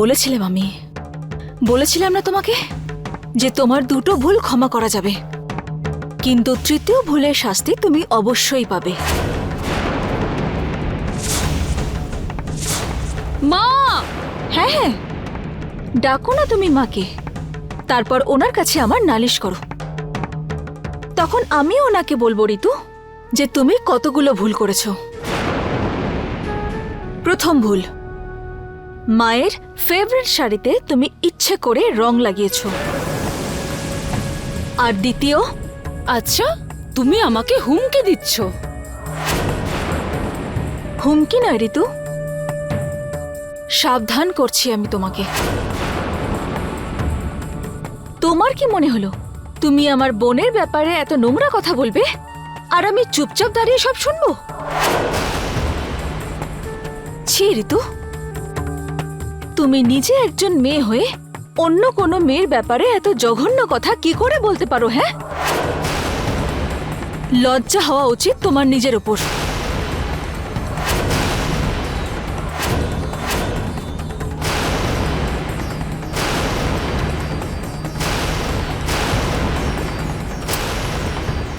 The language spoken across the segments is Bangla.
বলেছিলাম আমি। বলেছিলাম না তোমাকে? যে তোমার দুটো ভুল ক্ষমা করা যাবে। কিন্তু তৃতীয় ভুলের শাস্তি তুমি অবশ্যই পাবে। মা! হ্যাঁ হ্যাঁ। ডাকো না তুমি মাকে। তারপর ওনার কাছে আমার নালিশ করো। তখন আমি ওনাকে বলব, ঋতু, যে তুমি কতগুলো ভুল করেছ। প্রথম ভুল মায়ের ফেভারিট শাড়িতে তুমি ইচ্ছে করে রং লাগিয়েছ। আর দ্বিতীয় আচ্ছা তুমি আমাকে হুমকি দিচ্ছ। হুমকি নয়, ঋতু। সাবধান করছি আমি তোমাকে। তোমার কি মনে হলো? তুমি আমার বোনের ব্যাপারে এত নোংরা কথা বলবে? আর আমি চুপচাপ দাঁড়িয়ে সব শুনব? ছি, ঋতু। তুমি নিজে একজন মেয়ে হয়ে অন্য কোনো মেয়ের ব্যাপারে এত জঘন্য কথা কি করে বলতে পারো হ্যাঁ? লজ্জা হওয়া উচিত তোমার নিজের ওপর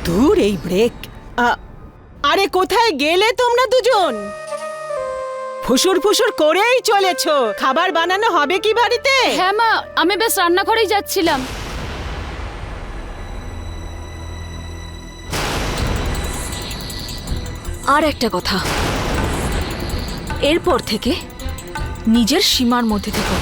দূর এই ব্রেক। আরে কোথায় গেলে তোমরা দুজন? ফুসুর ফুসুর করেই চলেছ। খাবার বানানো হবে কি বাড়িতে? হ্যাঁ মা আমি বেশ রান্নাঘরেই যাচ্ছিলাম। আর একটা কথা। এরপর থেকে নিজের সীমার মধ্যে থেকো।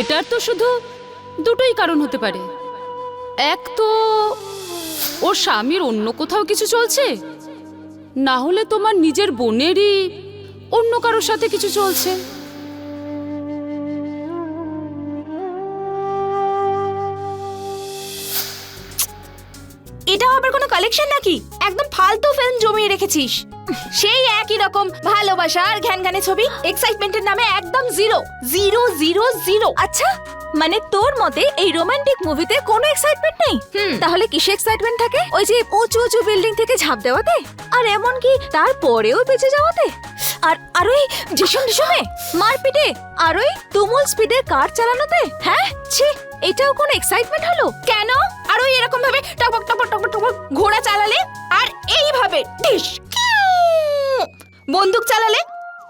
এটার তো শুধু দুটোই কারণ হতে পারে। এক তো ওর স্বামীর অন্য কোথাও কিছু চলছে? না হলে তোমার নিজের বোনেরই অন্য কারোর সাথে কিছু চলছে? এটা আবার কোনো কালেকশন নাকি? একদম ফালতু ফিল্ম জমিয়ে রেখেছিস। সেই একই রকম ভালোবাসা আর ঘ্যান ঘ্যানে ছবি এক্সাইটমেন্টের নামে একদম জিরো জিরো জিরো জিরো আচ্ছা মানে তোর মতে এই রোমান্টিক মুভিতে কোনো এক্সাইটমেন্ট নেই। তাহলে কিসে এক্সাইটমেন্ট থাকে? ওই যে উঁচু উঁচু বিল্ডিং থেকে ঝাঁপ দেওয়াতে? আর এমন কি তারপরেও বেঁচে যাওয়াতে? আর আর ওই ঝিসুম ঝিসুমে মারপিটে আর ওই তুমুল স্পিডে কার চালানোতে? হ্যাঁ? ছি এটাও কোনো এক্সাইটমেন্ট হলো? কেন? আর ওই এরকম ভাবে টপক টপক টপক টপক ঘোড়া চালালে? আর এইভাবে ডিশ বন্দুক চালালে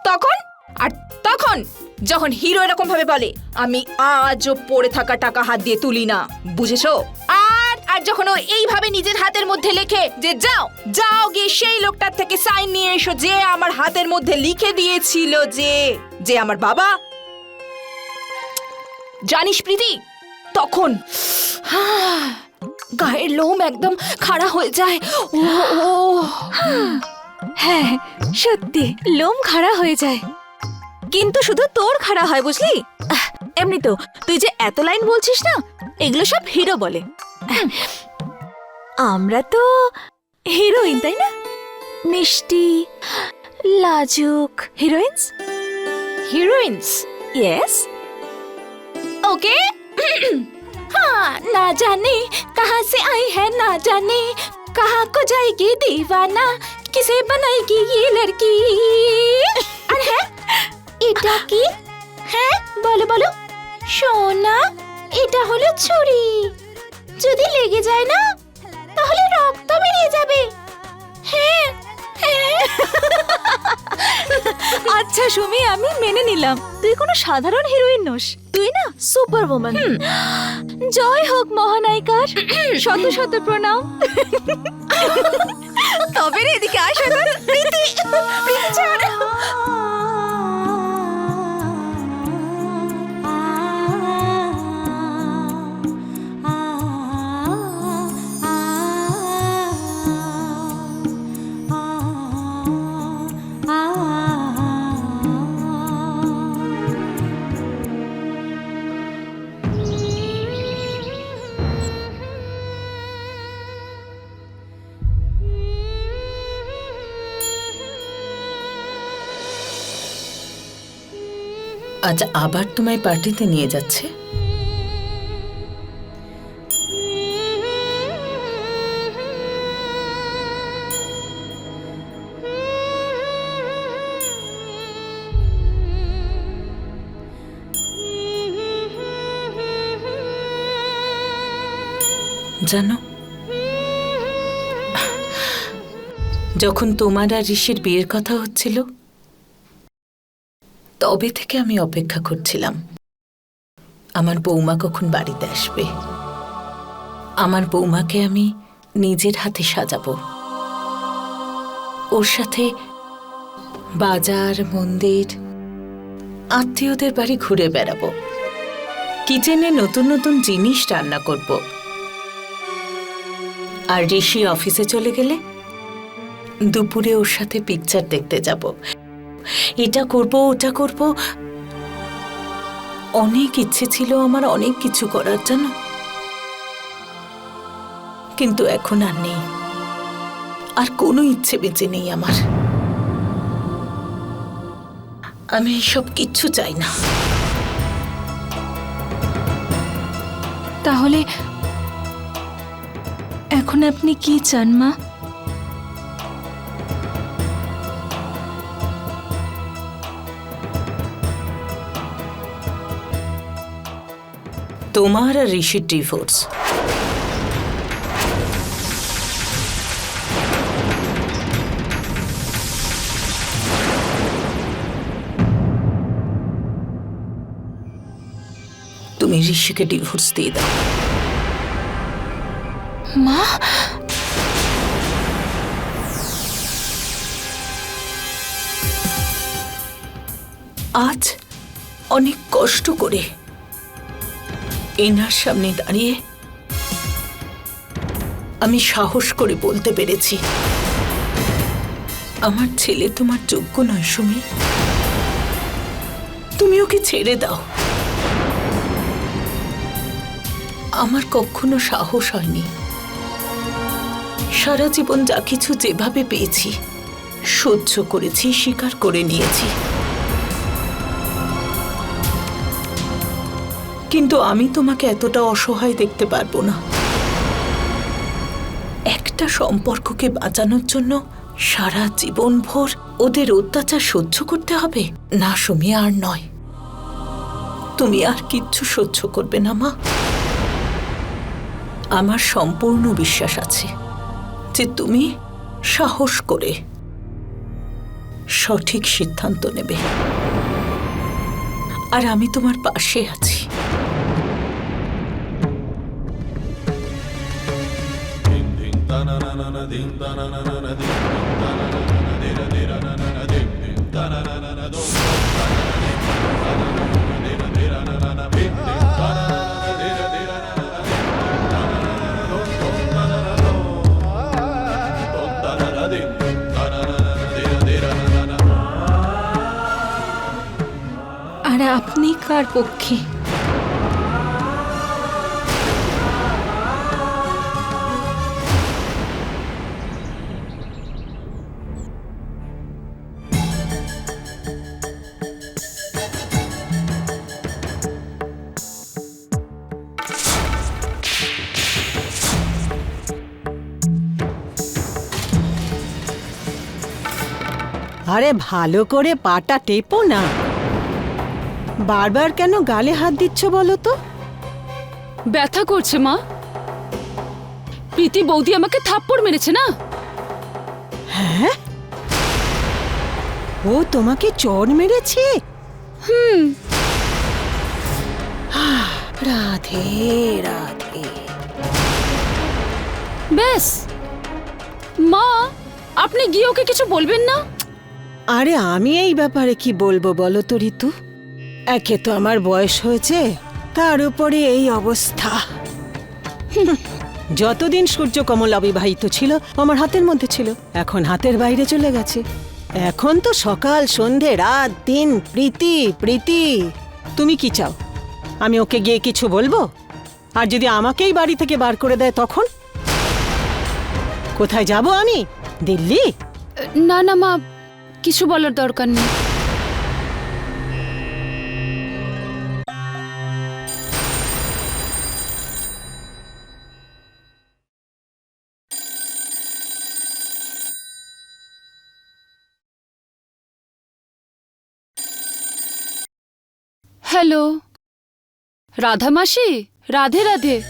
তখন আর তখন যখন হিরো এরকম ভাবে বলে, আমি আজও পড়ে থাকা টাকা হাত দিয়ে তুলি না। বুঝেছ? আর আর যখন ও এইভাবে নিজের হাতের মধ্যে লেখে যে, যাও যাও গিয়ে সেই লোকটার থেকে সাইন নিয়ে এসো যে আমার হাতের মধ্যে লিখে দিয়েছিল যে যে আমার বাবা। জানিস প্রীতি, তখন গায়ের লোম একদম খাড়া হয়ে যায়। ও। হ্যাঁ সত্যি লোম খাড়া হয়ে যায় কিন্তু শুধু তোর খাড়া হয় বুঝলি আহ, এমনি তো তুই যে এত লাইন বলছিস না এগুলো সব হিরো বলে আমরা তো হিরোইন তাই না মিষ্টি লাজুক হিরোইন্স হিরোইন্স ইয়েস ओके हाँ ना जाने कहाँ से आई है ना जाने कहाँ को जाएगी दीवाना किसे बनाएगी ये लड़की আর হ্যাঁ এটা কি হ্যাঁ বলো বলো সোনা এটা হলো ছুরি যদি লেগে যায় না তাহলে রক্ত বেরিয়ে যাবে হ্যাঁ হ্যাঁ আচ্ছা সুমি আমি মেনে নিলাম। তুই কোনো সাধারণ হিরোইন নস। তুই না সুপার ওম্যান জয় হোক মহানায়িকার। শত শত প্রণাম। তবে রে এদিকে আসো না প্রীতি প্রীতি ছাড়। আজ আবার তোমায় পার্টিতে নিয়ে যাচ্ছে। জানো যখন তোমার আর ঋষির বিয়ের কথা হচ্ছিল তবে থেকে আমি অপেক্ষা করছিলাম। আমার বৌমা কখন বাড়িতে আসবে? আমার বৌমাকে আমি নিজের হাতে সাজাবো। ওর সাথে বাজার, মন্দির, আত্মীয়দের বাড়ি ঘুরে বেড়াবো। কিচেনে নতুন নতুন জিনিস রান্না করব। আর ঋষি অফিসে চলে গেলে দুপুরে ওর সাথে পিকচার দেখতে যাব। এটা করব, ওটা করব। অনেক ইচ্ছে ছিল আমার অনেক কিছু করার জন্য কিন্তু এখন আর নেই। আর কোনো ইচ্ছে বেঁচে নেই আমার। আমি সব কিচ্ছু চাই না। তাহলে এখন আপনি কি চান, মা? তোমার আর ঋষির ডিভোর্স তুমি ঋষিকে ডিভোর্স দিয়ে দাও। মা? আজ অনেক কষ্ট করে এনার সামনে দাঁড়িয়ে আমি সাহস করে বলতে পেরেছি। আমার ছেলে তোমার যোগ্য নয়, সুমি। তুমি ওকে ছেড়ে দাও। আমার কখনো সাহস হয়নি। সারা জীবন যা কিছু যেভাবে পেয়েছি, সহ্য করেছি, স্বীকার করে নিয়েছি। কিন্তু আমি তোমাকে এতটা অসহায় দেখতে পারব না। একটা সম্পর্ককে বাঁচানোর জন্য সারা জীবন ভোর ওদের অত্যাচার সহ্য করতে হবে। না, সুমি, আর নয়। তুমি আর কিচ্ছু সহ্য করবে না, মা। আমার সম্পূর্ণ বিশ্বাস আছে যে তুমি সাহস করে সঠিক সিদ্ধান্ত নেবে। আর আমি তোমার পাশে আছি। আর আপনি কার পক্ষে? আরে ভালো করে পাটা টেপো না। বারবার কেন গালে হাত দিচ্ছ বলো তো? ব্যথা করছে মা। প্রীতি বৌদি আমাকে থাপ্পড় মেরেছে না? হ্যাঁ? ও তোমাকে চড় মেরেছে? হুম। রাধে রাধে। ব্যাস। মা আপনি গিয়ে ওকে কিছু বলবেন না? আরে আমি এই ব্যাপারে কি বলব বলো তো ঋতু? একে তো আমার বয়স হয়েছে তার উপরে এই অবস্থা। হুম, সূর্য সূর্যকমল অবিবাহিত ছিল আমার হাতের মধ্যে ছিল এখন হাতের বাইরে চলে গেছে। এখন তো সকাল সন্ধে রাত দিন প্রীতি প্রীতি। তুমি কি চাও? আমি ওকে গিয়ে কিছু বলব? আর যদি আমাকেই বাড়ি থেকে বার করে দেয় তখন? কোথায় যাব আমি? দিল্লি? না না মা কিছু বলার দরকার নেই। হ্যালো। রাধা মাসি, রাধে রাধে।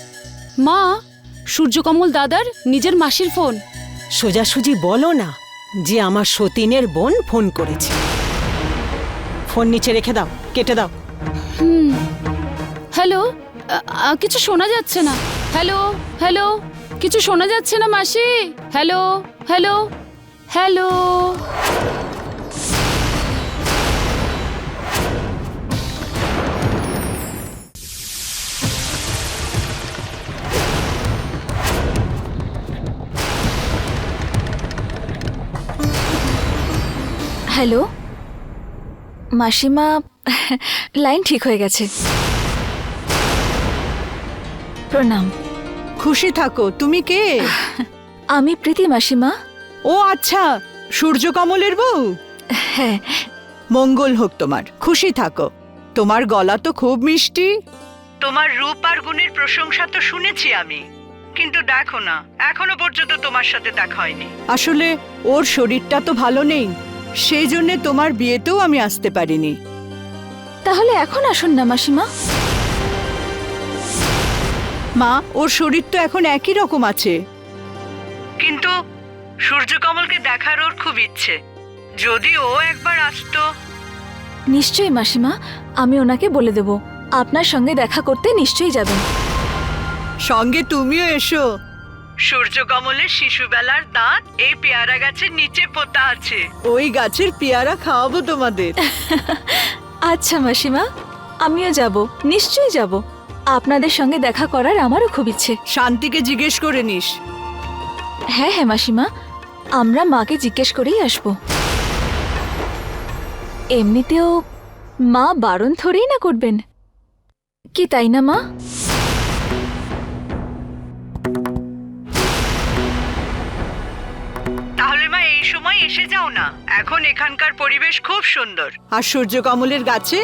মা, সূর্যকমল দাদার নিজের মাসির ফোন। সোজাসুজি বলো না। যে আমার সতীনের বোন ফোন করেছে। ফোন নিচে রেখে দাও কেটে দাও। হ্যালো আ, আ, কিছু শোনা যাচ্ছে না। হ্যালো হ্যালো কিছু শোনা যাচ্ছে না মাসি? Hello hello hello. হ্যালো? মাসিমা লাইন ঠিক হয়ে গেছে। প্রণাম। খুশি থাকো তুমি কে? আমি প্রীতি মাসিমা। ও আচ্ছা সূর্যকমলের বউ? হ্যাঁ। মঙ্গল হোক তোমার খুশি থাকো। তোমার গলা তো খুব মিষ্টি। তোমার রূপ আর গুণের প্রশংসা তো শুনেছি আমি। কিন্তু দেখো না এখনও পর্যন্ত তোমার সাথে দেখা হয়নি। আসলে ওর শরীরটা তো ভালো নেই। সেই জন্য তোমার বিয়েতেও আমি আসতে পারিনি। তাহলে এখন আসুন না মাসিমা। মা ওর শরীর তো এখন একই রকম আছে। কিন্তু সূর্যকমলকে দেখার ওর খুব ইচ্ছে। যদি ও একবার আসতো। নিশ্চয়ই মাসিমা আমি ওনাকে বলে দেব। আপনার সঙ্গে দেখা করতে নিশ্চয়ই যাবেন। সঙ্গে তুমিও এসো। সূর্যকমলের শিশুবেলার দাঁত এই পেয়ারা গাছের নিচে পোতা আছে। ওই গাছের পেয়ারা খাওয়াবো তোমাদের। আচ্ছা মাসিমা আমিও যাব নিশ্চয়ই যাব। আপনাদের সঙ্গে দেখা করার আমারও খুব ইচ্ছে। শান্তিকে জিজ্ঞেস করে নিস। হ্যাঁ হ্যাঁ মাসিমা আমরা মাকে জিজ্ঞেস করেই আসব। এমনিতেও মা বারণ থরেই না করবেন। কি তাই না মা? এই সময় এসে যাও না। এখন এখানকার পরিবেশ খুব সুন্দর। আর সূর্যকমলের গাছে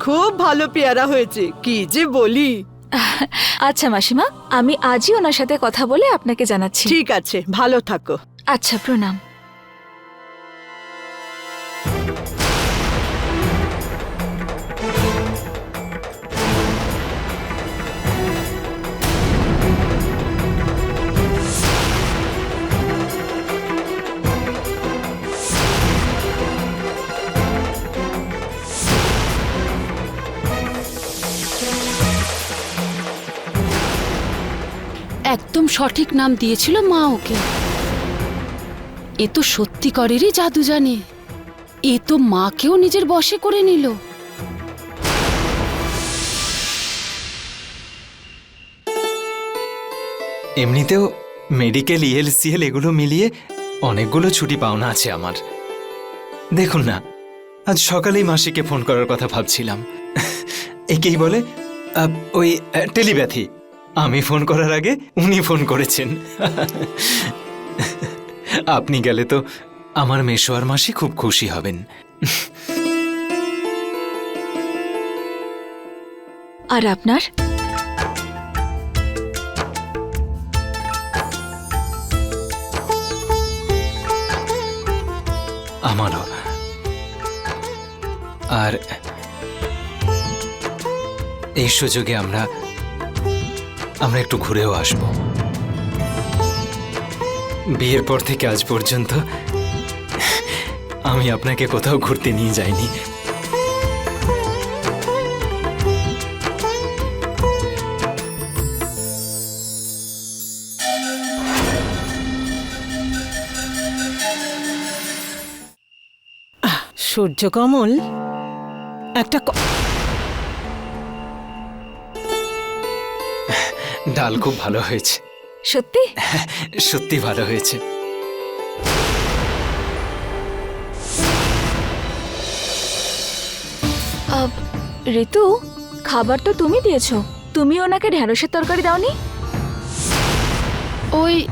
খুব ভালো পেয়ারা হয়েছে কি যে বলি। আচ্ছা মাসিমা আমি আজই ওনার সাথে কথা বলে আপনাকে জানাচ্ছি। ঠিক আছে ভালো থাকো। আচ্ছা প্রণাম। একদম সঠিক নাম দিয়েছিল মা ওকে। এ তো সত্যিকারেরই জাদু জানে। এ তো মাকেও নিজের বশে করে নিল। এমনিতেও মেডিকেল ইএলসিএল এগুলো মিলিয়ে অনেকগুলো ছুটি পাওনা আছে আমার। দেখুন না আজ সকালেই মাসিকে ফোন করার কথা ভাবছিলাম। একেই বলে ওই আহ, টেলিপ্যাথি আমি ফোন করার আগে উনি ফোন করেছেন। আপনি গেলে তো আমার মেশো আর মাসি খুব খুশি হবেন। আর আপনার? আমারও। আর এই সুযোগে আমরা আমরা একটু ঘুরেও আসব। বিয়ের পর থেকে আজ পর্যন্ত আমি আপনাকে কোথাও ঘুরতে নিয়ে যাইনি। সূর্যকমল একটা ডাল খুব ভালো হয়েছে। সত্যি? সত্যি ভালো হয়েছে। ঋতু খাবার তো তুমি দিয়েছ। তুমি ওনাকে ঢ্যাঁড়সের তরকারি দাওনি? ওই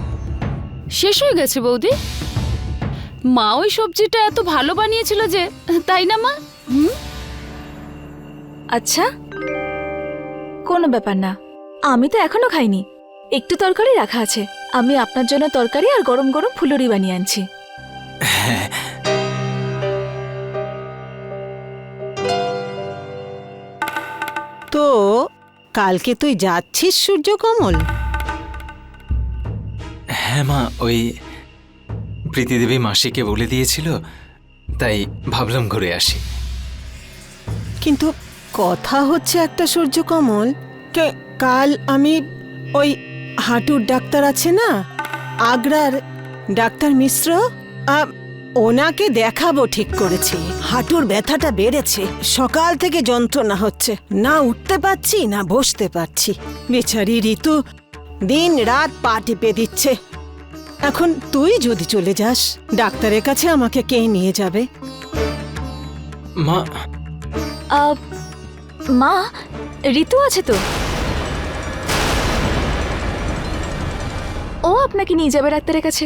শেষ হয়ে গেছে বৌদি। মা ওই সবজিটা এত ভালো বানিয়েছিল যে তাই না মা? হুম? আচ্ছা। কোনো ব্যাপার না। আমি তো এখনও খাইনি। একটু তরকারি রাখা আছে। আমি আপনার জন্য তরকারি আর গরম গরম ফুলুরি বানিয়ে আনছি। তো কালকে তুই যাচ্ছিস সূর্যকমল? হ্যাঁ মা ওই প্রীতিদেবী মাসিকে বলে দিয়েছিল তাই ভাবলাম ঘুরে আসি। কিন্তু কথা হচ্ছে একটা সূর্যকমল। কে কাল আমি ওই হাঁটুর ডাক্তার আছে না? আগ্রার ডাক্তার মিশ্র? ওনাকে দেখাবো ঠিক করেছি। হাঁটুর ব্যথাটা বেড়েছে। সকাল থেকে যন্ত্রণা হচ্ছে। না উঠতে পারছি না বসতে পারছি। বেচারি ঋতু দিন রাত পা টিপে দিচ্ছে। এখন তুই যদি চলে যাস ডাক্তারের কাছে আমাকে কে নিয়ে যাবে? মা। মা ঋতু আছে তো? ও আপনাকে নিয়ে যাবে ডাক্তারের কাছে।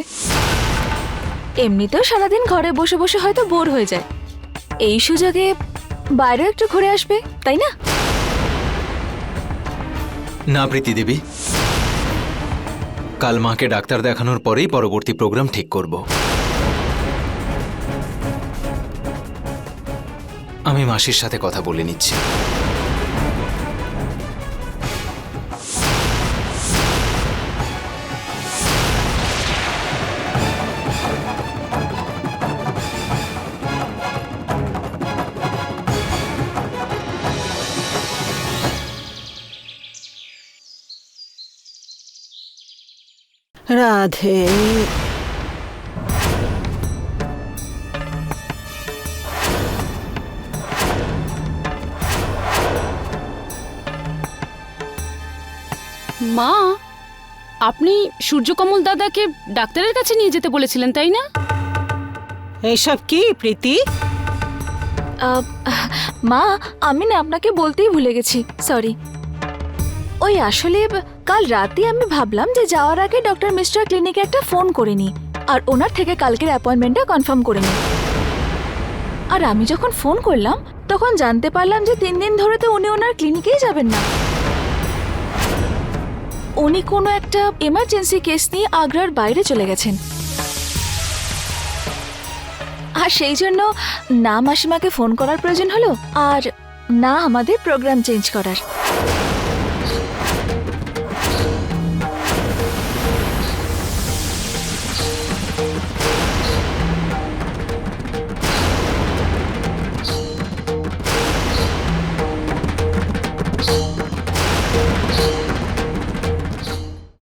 এমনিতেও সারাদিন ঘরে বসে বসে হয়তো বোর হয়ে যায়। এই সুযোগে বাইরেও একটু ঘুরে আসবে, তাই না? না, প্রীতি দেবী। কাল মাকে ডাক্তার দেখানোর পরেই পরবর্তী প্রোগ্রাম ঠিক করব। আমি মাসির সাথে কথা বলে নিচ্ছি। রাধে। মা আপনি সূর্যকমল দাদাকে ডাক্তারের কাছে নিয়ে যেতে বলেছিলেন তাই না? এইসব কি প্রীতি? আহ, মা আমি না আপনাকে বলতেই ভুলে গেছি সরি। ওই আসলে কাল রাতে আমি ভাবলাম যে যাওয়ার আগে ডক্টর মিস্টার ক্লিনিকে একটা ফোন করে নিই, আর ওনার থেকে কালকের অ্যাপয়েন্টমেন্টটা কনফার্ম করে নিই। আর আমি যখন ফোন করলাম, তখন জানতে পারলাম যে তিন দিন ধরে তো উনি ওনার ক্লিনিকেই যাবেন না। উনি কোনো একটা এমার্জেন্সি কেস নিয়ে আগ্রার বাইরে চলে গেছেন। আর সেই জন্য না মাসিমাকে ফোন করার প্রয়োজন হলো, আর না আমাদের প্রোগ্রাম চেঞ্জ করার।